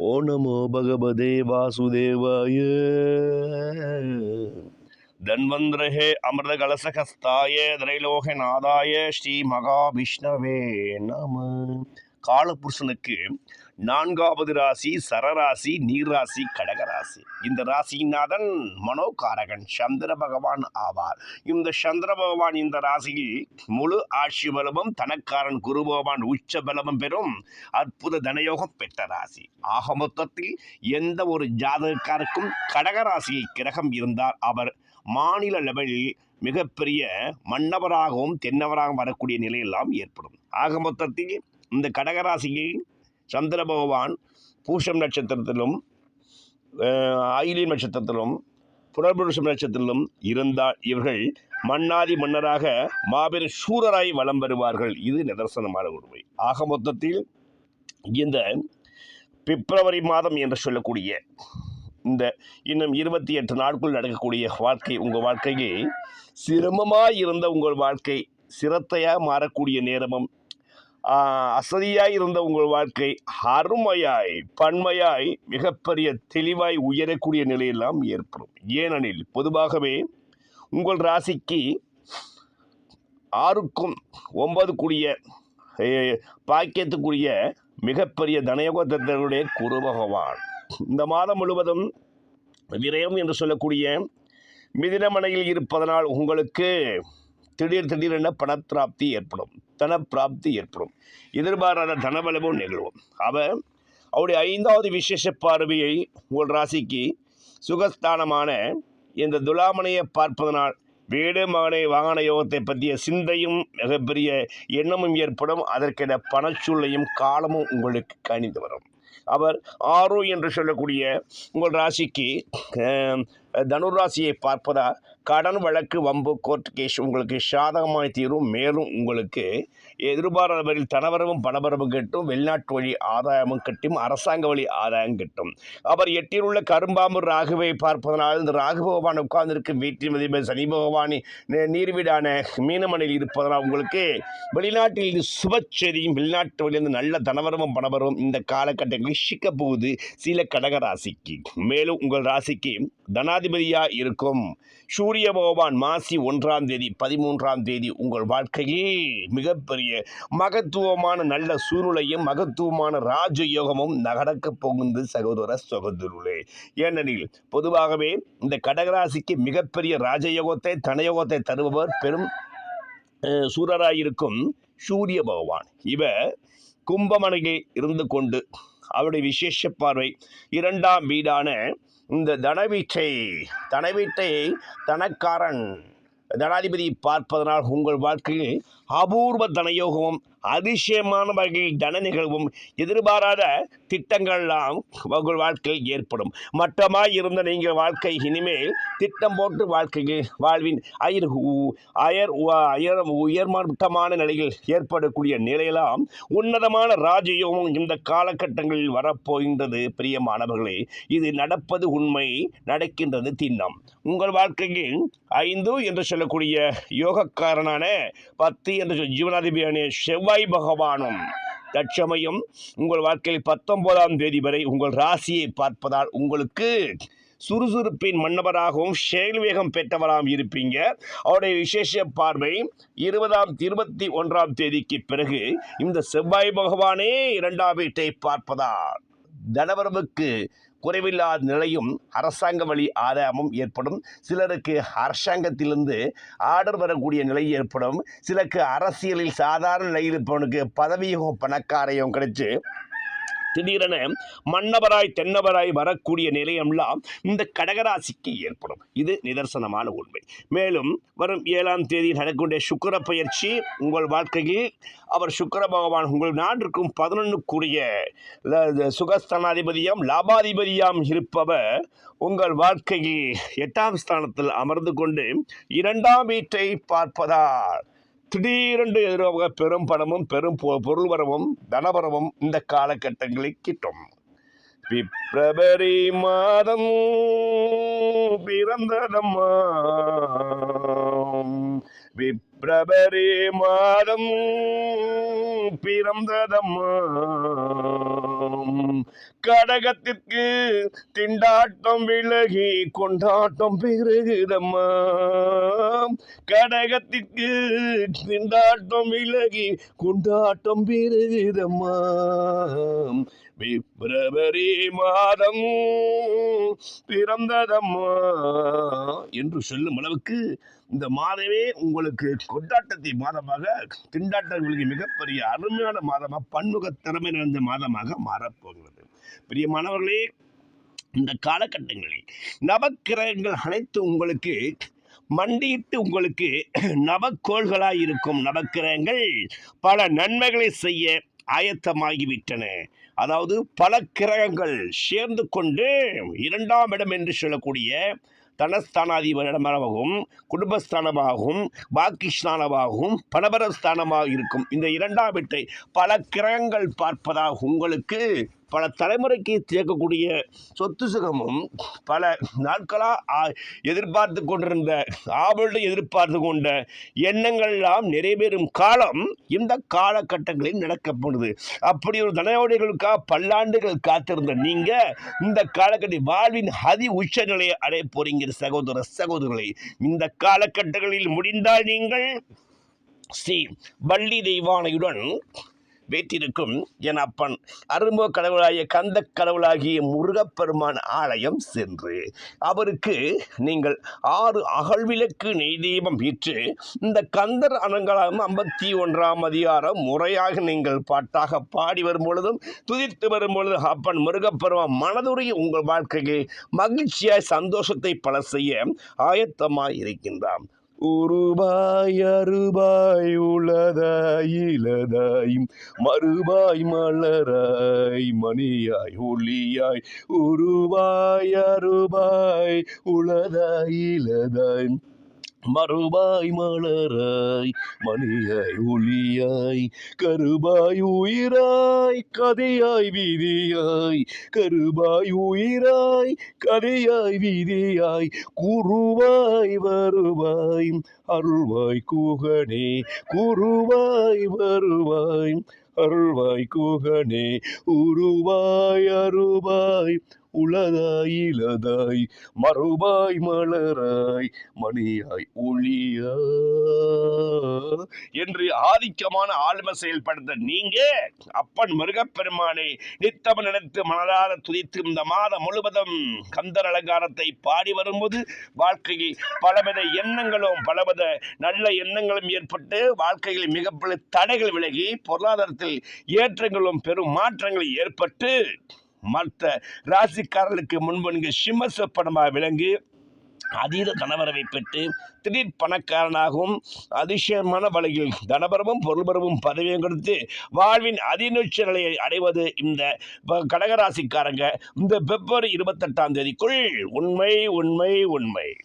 ஓ நமோ பகவதே வாசுதேவாய. தன்வந்திரஹே அமிர்த கலசகஸ்தாய திரைலோக நாதாய ஸ்ரீ மகாவிஷ்ணவே நம. காலபுருஷனுக்கு நான்காவது ராசி சரராசி நீர்ராசி கடகராசி. இந்த ராசிநாதன் மனோகாரகன் சந்திர பகவான் ஆவார். இந்த சந்திர பகவான் இந்த ராசியில் முழு ஆட்சி பலமும் தனக்காரன் குரு பகவான் உச்ச பலமும் பெறும் அற்புத தனயோகம் பெற்ற ராசி. ஆக மொத்தத்தில் எந்த ஒரு ஜாதகக்காருக்கும் கடகராசியை கிரகம் இருந்தார் அவர் மாநில லெவலில் மிகப்பெரிய மன்னவராகவும் தென்னவராகவும் வரக்கூடிய நிலையெல்லாம் ஏற்படும். ஆக மொத்தத்தில் இந்த கடகராசியில் சந்திர பகவான் பூஷம் நட்சத்திரத்திலும் அஹ், ஆயிலி நட்சத்திரத்திலும் புனர்புருஷம் நட்சத்திரத்திலும் இருந்தால் இவர்கள் மன்னாதி மன்னராக மாபெரும் சூரராய் வலம் வருவார்கள். இது நிதர்சனமான உண்மை. ஆக மொத்தத்தில் இந்த பிப்ரவரி மாதம் என்று சொல்லக்கூடிய இந்த இன்னும் இருபத்தி எட்டு நாட்கள் நடக்கக்கூடிய வாழ்க்கை உங்கள் வாழ்க்கையை சிரமமாக இருந்த உங்கள் வாழ்க்கை சிரத்தையாக மாறக்கூடிய நேரமும் அசதியாய் இருந்த உங்கள் வாழ்க்கை அருமையாய் பன்மையாய் மிகப்பெரிய தெளிவாய் உயரக்கூடிய நிலையெல்லாம் ஏற்படும். ஏனெனில் பொதுவாகவே உங்கள் ராசிக்கு ஆறுக்கும் ஒன்பது கூடிய பாக்கியத்துக்குரிய மிகப்பெரிய தனயோகத்தருடைய குரு பகவான். இந்த மாதம் முழுவதும் விரயம் என்று சொல்லக்கூடிய மிதினமனையில் இருப்பதனால் உங்களுக்கு திடீர் திடீரென பணப்பிராப்தி ஏற்படும். தனப்பிராப்தி ஏற்படும். எதிர்பாராத தனபலமும் நிகழும். அவர் அவருடைய ஐந்தாவது விசேஷ பார்வையை உங்கள் ராசிக்கு சுகஸ்தானமான இந்த துலாமனையை பார்ப்பதனால் வீடு மகனை வாகன யோகத்தை பற்றிய சிந்தையும் மிகப்பெரிய எண்ணமும் ஏற்படும். அதற்கென பணச்சூழலையும் காலமும் உங்களுக்கு கணிந்து வரும். அவர் ஆரோ என்று சொல்லக்கூடிய உங்கள் ராசிக்கு தனுராசியை பார்ப்பதால் கடன் வழக்கு வம்பு கோர்ட் கேஸ் உங்களுக்கு சாதகமாய் தீரும். மேலும் உங்களுக்கு எதிர்பாராதவரில் தனவரவும் பணவரவும் கிட்டும். வெளிநாட்டு வழி ஆதாயமும் கிட்டும். அரசாங்க வழி ஆதாயம் கிட்டும். அவர் எட்டில் உள்ள கரும்பாம்பு ராகுவை பார்ப்பதனால் இந்த ராகு பகவான் உட்கார்ந்திருக்கும். வீட்டின் மதிப்பு சனி பகவானி நீர்வீடான மீனமனையில் இருப்பதனால் உங்களுக்கு வெளிநாட்டில் இது சுப வெளிநாட்டு வழியிலிருந்து நல்ல தனவரவும் பணவரவும் இந்த காலகட்டங்களில் சிக்க போகுது. சில கடக ராசிக்கு. மேலும் உங்கள் ராசிக்கு ஜனாதிபதியாக இருக்கும். சூரிய பகவான் மாசி ஒன்றாம் தேதி பதிமூன்றாம் தேதி உங்கள் வாழ்க்கையில் மிகப்பெரிய மகத்துவமான நல்ல சூழ்நிலையும் மகத்துவமான ராஜயோகமும் நடக்கப் போகுந்து சகோதர சகோதரர்களே. ஏனெனில் பொதுவாகவே இந்த கடகராசிக்கு மிகப்பெரிய ராஜயோகத்தை தனயோகத்தை தருபவர் பெரும் சூரராயிருக்கும் சூரிய பகவான். இவர் கும்பமனையில் இருந்து கொண்டு அவருடைய விசேஷ பார்வை இரண்டாம் வீடான இந்த தனவீச்சை தனவீட்டை தனக்காரன் தனாதிபதி பார்ப்பதனால் உங்கள் வாழ்க்கையில் அபூர்வ தனயோகமும் அதிசயமான வகையில் தன நிகழ்வும் எதிர்பாராத திட்டங்கள்லாம் உங்கள் வாழ்க்கையில் ஏற்படும். மட்டமாய் இருந்த நீங்கள் வாழ்க்கை இனிமேல் திட்டம் போட்டு வாழ்க்கையில் வாழ்வின் அயர் உ- அயர் உ- அயர் உயர்மட்டமான நிலையில் ஏற்படக்கூடிய நிலையெல்லாம் உன்னதமான ராஜயோகம் இந்த காலகட்டங்களில் வரப்போகின்றது. பிரியமானவர்களே இது நடப்பது உண்மை நடக்கின்றது திண்ணம். உங்கள் வாழ்க்கையில் ஐந்து என்று சொல்லக்கூடிய யோகக்காரனான பத்து என்று ஜீவனாதிபதியான செவ்வாய் பகவானும் தற்சமயம் உங்கள் வாழ்க்கையில் பத்தொன்பதாம் தேதி வரை உங்கள் ராசியை பார்ப்பதால் உங்களுக்கு சுறுசுறுப்பின் மன்னவராகவும் செயல் வேகம் பெற்றவராகவும் இருப்பீங்க. அவருடைய விசேஷ பார்வை இருபதாம் இருபத்தி ஒன்றாம் தேதிக்கு பிறகு இந்த செவ்வாய் பகவானே இரண்டாம் வீட்டை பார்ப்பதால் தனவரவுக்கு குறைவில்லாத நிலையும் அரசாங்க வழி ஆதாயமும் ஏற்படும். சிலருக்கு அரசாங்கத்திலிருந்து ஆர்டர் வரக்கூடிய நிலை ஏற்படும். சிலருக்கு அரசியலில் சாதாரண நிலையில் இருப்பவனுக்கு பதவியும் பணக்காரையும் கிடைச்சு திடீரென மன்னவராய் தென்னவராய் வரக்கூடிய நிலையம்லாம் இந்த கடகராசிக்கு ஏற்படும். இது நிதர்சனமான உண்மை. மேலும் வரும் ஏழாம் தேதி நடக்கூடிய சுக்கிர பயிற்சி உங்கள் வாழ்க்கையில் அவர் சுக்கிர பகவான் உங்கள் நாட்டிற்கும் பதினொன்றுக்குரிய சுகஸ்தானாதிபதியாம் லாபாதிபதியாம் இருப்பவர் உங்கள் வாழ்க்கையில் எட்டாம் ஸ்தானத்தில் அமர்ந்து கொண்டு இரண்டாம் வீட்டை பார்ப்பதால் திடீரென்று எதிராக பெரும் பணமும் பெரும் பொருள் வரவும் தனபரமும் இந்த காலகட்டங்களில் கிட்டும். பிப்ரவரி மாதம் பிறந்ததம்மா. பிப்ரவரி மாதம் பிறந்ததம்மா. கடகத்திற்கு திண்டாட்டம் விலகி கொண்டாட்டம் பெருகுதம்மா. கடகத்திற்கு திண்டாட்டம் விலகி கொண்டாட்டம் பெருகுதம்மா. பிப்ரவரி மாதம் பிறந்ததம்மா என்று சொல்லும் அளவுக்கு இந்த மாதமே உங்களுக்கு கொண்டாட்டத்தை மாதமாக திண்டாட்டங்களுக்கு மிகப்பெரிய அருமையான மாதமாக பன்முக திறமை நிறைந்த மாதமாக போகிறது. பிரியமானவர்களே இந்த காலகட்டங்களில் நவக்கிரகங்கள் அனைத்து உங்களுக்கு மண்டியிட்டு உங்களுக்கு நவக்கோள்களாக இருக்கும். நவக்கிரகங்கள் பல நன்மைகளை செய்ய ஆயத்தமாகிவிட்டன. அதாவது பல கிரகங்கள் சேர்ந்து கொண்டு இரண்டாம் இடம் என்று சொல்லக்கூடிய தனஸ்தானாதிபரிடமாகவும் குடும்பஸ்தானமாகவும் பாக்கிஸ்தானமாகவும் பணபரஸ்தானமாக இருக்கும் இந்த இரண்டாம் வீட்டை பல கிரகங்கள் பார்ப்பதாக உங்களுக்கு பல தலைமுறைக்கு சேர்க்கக்கூடிய சொத்து சுகமும் பல நாட்களாக எதிர்பார்த்து கொண்டிருந்த ஆவலுடன் எதிர்பார்த்து கொண்ட எண்ணங்கள் எல்லாம் நிறைவேறும் காலம் இந்த காலகட்டங்களில் நடக்கப்படுது. அப்படி ஒரு தனயோடிகளுக்காக பல்லாண்டுகள் காத்திருந்த நீங்கள் இந்த காலகட்ட வாழ்வின் அதி உச்ச நிலையை அடைய போறீங்க சகோதர சகோதரர்களை இந்த காலகட்டங்களில் முடிந்தால் நீங்கள் ஸ்ரீ வள்ளி தெய்வானையுடன் வீட்டிருக்கும் என் அப்பன் அரும்போ கடவுளாகிய கந்த கடவுளாகிய முருகப்பெருமான் ஆலயம் சென்று அவருக்கு நீங்கள் ஆறு அகழ்விளக்கு நெய் தீபம் விற்று இந்த கந்தர் அலங்காரம் ஐம்பத்தி ஒன்றாம் அதிகாரம் முறையாக நீங்கள் பாட்டாக பாடி வரும் பொழுதும் துதித்து வரும் பொழுது அப்பன் முருகப்பெருமான் மனதுடைய உங்கள் வாழ்க்கையை மகிழ்ச்சியாய் சந்தோஷத்தை பல செய்ய ஆயத்தமாக இருக்கின்றான் உருபாய் அருபாய் உளதாய் இளதாய் மறுபாய் மலராய் மணியாய் ஒளியாய் உருவாய் அருபாய் உளதாய் இளதாய் மறுபாய் மலராய் மணியாய் ஒளியாய் கருபாய் உயிராய் கதையாய் வீதியாய் கருபாய் உயிராய் கதையாய் வீதியாய் குருவாய் வருவாய் அருள்வாய் கூகனே குருவாய் வருவாய் அருள்வாய் கூகனே உருவாய் அருவாய் உளதாய் இளதாய் மறுபாய் மலராய் மணியாய் ஒளியா. என்று ஆதிக்கமான ஆளுமை செயல்படுத்த நீங்க அப்பன் முருகப்பெருமானை நித்தம் நினைத்து மனதார துதித்து இந்த மாதம் முழுவதும் கந்தர் அலங்காரத்தை பாடி வரும்போது வாழ்க்கையில் பலவித எண்ணங்களும் பலவித நல்ல எண்ணங்களும் ஏற்பட்டு வாழ்க்கையில் மிகப்பெரிய தடைகள் விலகி பொருளாதாரத்தில் ஏற்றங்களும் பெரும் மாற்றங்கள் ஏற்பட்டு மற்ற ராசிக்காரர்களுக்கு முன்பு நீங்கள் சிம்மசப்படமாக விளங்கி அதீத தனவரவை பெற்று திடீர் பணக்காரனாகவும் அதிசயமான வழியில் தனபரமும் பொருள்பரமும் பதவியும் கொடுத்து வாழ்வின் அதிநுட்ச நிலையை அடைவது இந்த ப- கடகராசிக்காரங்க. இந்த பிப்ரவரி இருபத்தெட்டாம் தேதிக்குள் உண்மை உண்மை உண்மை.